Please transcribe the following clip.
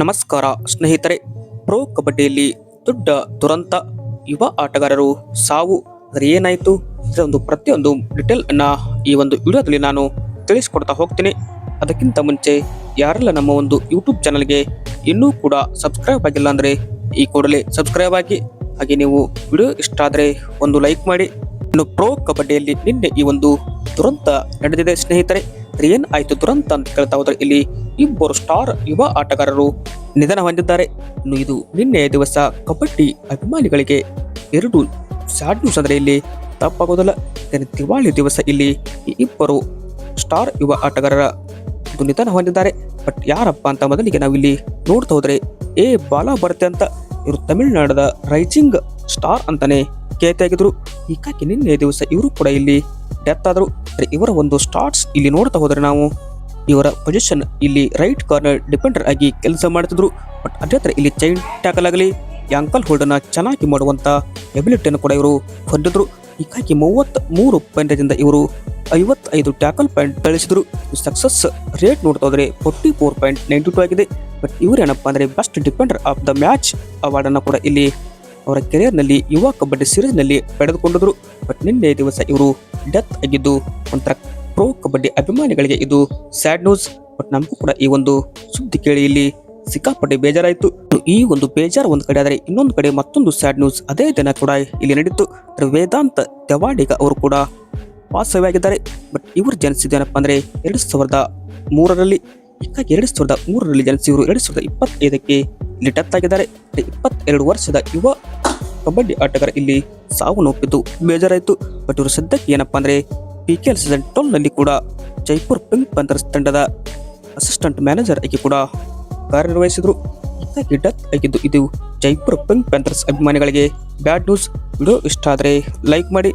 ನಮಸ್ಕಾರ ಸ್ನೇಹಿತರೆ, ಪ್ರೋ ಕಬಡ್ಡಿಯಲ್ಲಿ ದೊಡ್ಡ ದುರಂತ. ಯುವ ಆಟಗಾರರು ಸಾವು ಅದರ ಏನಾಯಿತು ಇದರ ಒಂದು ಪ್ರತಿಯೊಂದು ಡಿಟೇಲ್ ಅನ್ನ ಈ ಒಂದು ವಿಡಿಯೋದಲ್ಲಿ ನಾನು ತಿಳಿಸ್ಕೊಡ್ತಾ ಹೋಗ್ತೀನಿ. ಅದಕ್ಕಿಂತ ಮುಂಚೆ, ಯಾರೆಲ್ಲ ನಮ್ಮ ಒಂದು ಯೂಟ್ಯೂಬ್ ಚಾನಲ್ಗೆ ಇನ್ನೂ ಕೂಡ ಸಬ್ಸ್ಕ್ರೈಬ್ ಆಗಿಲ್ಲ ಅಂದರೆ ಈ ಕೂಡಲೇ ಸಬ್ಸ್ಕ್ರೈಬ್ ಆಗಿ, ಹಾಗೆ ನೀವು ವಿಡಿಯೋ ಇಷ್ಟ ಆದರೆ ಒಂದು ಲೈಕ್ ಮಾಡಿ. ಇನ್ನು ಪ್ರೋ ಕಬಡ್ಡಿಯಲ್ಲಿ ನಿನ್ನೆ ಈ ಒಂದು ದುರಂತ ನಡೆದಿದೆ ಸ್ನೇಹಿತರೆ. ಅದ್ರ ಏನ್ ಆಯ್ತು ದುರಂತ ಅಂತ ಕೇಳ್ತಾ ಹೋದ್ರೆ ಇಲ್ಲಿ ಇಬ್ಬರು ಸ್ಟಾರ್ ಯುವ ಆಟಗಾರರು ನಿಧನ ಹೊಂದಿದ್ದಾರೆ. ಇದು ನಿನ್ನೆ ದಿವಸ ಕಬಡ್ಡಿ ಅಭಿಮಾನಿಗಳಿಗೆ ಎರಡು ಸ್ಯಾಡ್ ನ್ಯೂಸ್ ಅಂದ್ರೆ ಇಲ್ಲಿ ತಪ್ಪಾಗೋದಿಲ್ಲ. ದಿವಾಳಿ ದಿವಸ ಇಲ್ಲಿ ಇಬ್ಬರು ಸ್ಟಾರ್ ಯುವ ಆಟಗಾರರ ನಿಧನ ಹೊಂದಿದ್ದಾರೆ. ಬಟ್ ಯಾರಪ್ಪ ಅಂತ ಮೊದಲಿಗೆ ನಾವಿಲ್ಲಿ ನೋಡ್ತಾ ಹೋದ್ರೆ ಎ ಬಾಲ ಬರುತ್ತೆ ಅಂತ ಇವರು ತಮಿಳುನಾಡದ ರೈಸಿಂಗ್ ಸ್ಟಾರ್ ಅಂತಾನೆ ಖ್ಯಾತಿಯಾಗಿದ್ರು ಹೀಗಾಗಿ ನಿನ್ನೆ ದಿವಸ ಇವರು ಕೂಡ ಇಲ್ಲಿ ಡೆತ್ ಆದ್ರೆ. ಇವರ ಒಂದು ಸ್ಟಾರ್ಟ್ಸ್ ಇಲ್ಲಿ ನೋಡ್ತಾ ಹೋದರೆ ನಾವು ಇವರ ಪೊಸಿಷನ್ ಇಲ್ಲಿ ರೈಟ್ ಕಾರ್ನರ್ ಡಿಪೆಂಡರ್ ಆಗಿ ಕೆಲಸ ಮಾಡ್ತಿದ್ರು. ಬಟ್ ಅದೇ ಥರ ಇಲ್ಲಿ ಚೈನ್ ಟ್ಯಾಕಲ್ ಆಗಲಿ ಆಂಕಲ್ ಹೋಲ್ಡನ್ನು ಚೆನ್ನಾಗಿ ಮಾಡುವಂತ ಎಬಿಲಿಟಿಯನ್ನು ಕೂಡ ಇವರು ಹೊಂದಿದ್ರು. ಹೀಗಾಗಿ ಮೂವತ್ತ್ ಮೂರು ಪಾಯಿಂಟ್ದಿಂದ ಇವರು ಐವತ್ತೈದು ಟ್ಯಾಕಲ್ ಪಾಯಿಂಟ್ ಗಳಿಸಿದ್ರು ಸಕ್ಸಸ್ ರೇಟ್ ನೋಡ್ತಾ ಹೋದರೆ forty four point ninety two ಆಗಿದೆ ಬಟ್ ಇವರೇನಪ್ಪ ಅಂದರೆ best defender of the match award ಅನ್ನು ಕೂಡ ಇಲ್ಲಿ ಅವರ ಕೆರಿಯರ್ನಲ್ಲಿ ಯುವ ಕಬಡ್ಡಿ ಸೀರೀಸ್ನಲ್ಲಿ ಪಡೆದುಕೊಂಡಿದ್ರು. ಬಟ್ ನಿನ್ನೆ ದಿವಸ ಇವರು ಡೆತ್ ಆಗಿದ್ದು ಒಂಥರ ಪ್ರೋ ಕಬಡ್ಡಿ ಅಭಿಮಾನಿಗಳಿಗೆ ಇದು ಸ್ಯಾಡ್ ನ್ಯೂಸ್. ಬಟ್ ನಮಗೂ ಕೂಡ ಈ ಒಂದು ಸುದ್ದಿ ಕೇಳಿ ಇಲ್ಲಿ ಸಿಕ್ಕಾಪಟ್ಟೆ ಬೇಜಾರಾಯಿತು. ಈ ಒಂದು ಬೇಜಾರು ಒಂದು ಕಡೆ ಆದರೆ ಇನ್ನೊಂದು ಕಡೆ ಮತ್ತೊಂದು ಸ್ಯಾಡ್ ನ್ಯೂಸ್ ಅದೇ ದಿನ ಕೂಡ ಇಲ್ಲಿ ನಡೀತು. ವೇದಾಂತ ತೆವಾಡಿಗ ಅವರು ಕೂಡ ವಾಸವಾಗಿದ್ದಾರೆ ಬಟ್ ಇವರು ಜನಿಸಿದ್ದೇನಪ್ಪ ಅಂದರೆ ಎರಡು ಸಾವಿರದ ಮೂರರಲ್ಲಿ. ಹೀಗಾಗಿ ಎರಡು ಸಾವಿರದ ಮೂರರಲ್ಲಿ ಜನಿಸಿ ಇವರು ಎರಡು ಸಾವಿರದ ಇಪ್ಪತ್ತೈದಕ್ಕೆ ಇಲ್ಲಿ ಡೆತ್ ಆಗಿದ್ದಾರೆ. ಇಪ್ಪತ್ತೆರಡು ವರ್ಷದ ಯುವ ಕಬಡ್ಡಿ ಆಟಗಾರ ಇಲ್ಲಿ ಸಾವು ನೋಪಿದ್ದು ಬೇಜಾರಾಯಿತು. ಬಟ್ ಇವರು ಸದ್ಯಕ್ಕೆ ಏನಪ್ಪಾ ಅಂದ್ರೆ ಪಿ ಕೆ ಎಲ್ ಸೀಸನ್ ಟ್ವೆಲ್ನಲ್ಲಿ ಕೂಡ ಜೈಪುರ್ ಪಿಂಕ್ ಪಂಥರ್ಸ್ ತಂಡದ ಅಸಿಸ್ಟೆಂಟ್ ಮ್ಯಾನೇಜರ್ ಆಗಿ ಕೂಡ ಕಾರ್ಯನಿರ್ವಹಿಸಿದ್ರು. ಹೀಗಾಗಿ ಡೆತ್ ಆಗಿದ್ದು ಇದು ಜೈಪುರ್ ಪಿಂಕ್ ಪ್ಯಾಂಥರ್ಸ್ ಅಭಿಮಾನಿಗಳಿಗೆ ಬ್ಯಾಡ್ ನ್ಯೂಸ್ ವಿಡಿಯೋ ಇಷ್ಟ ಆದರೆ ಲೈಕ್ ಮಾಡಿ.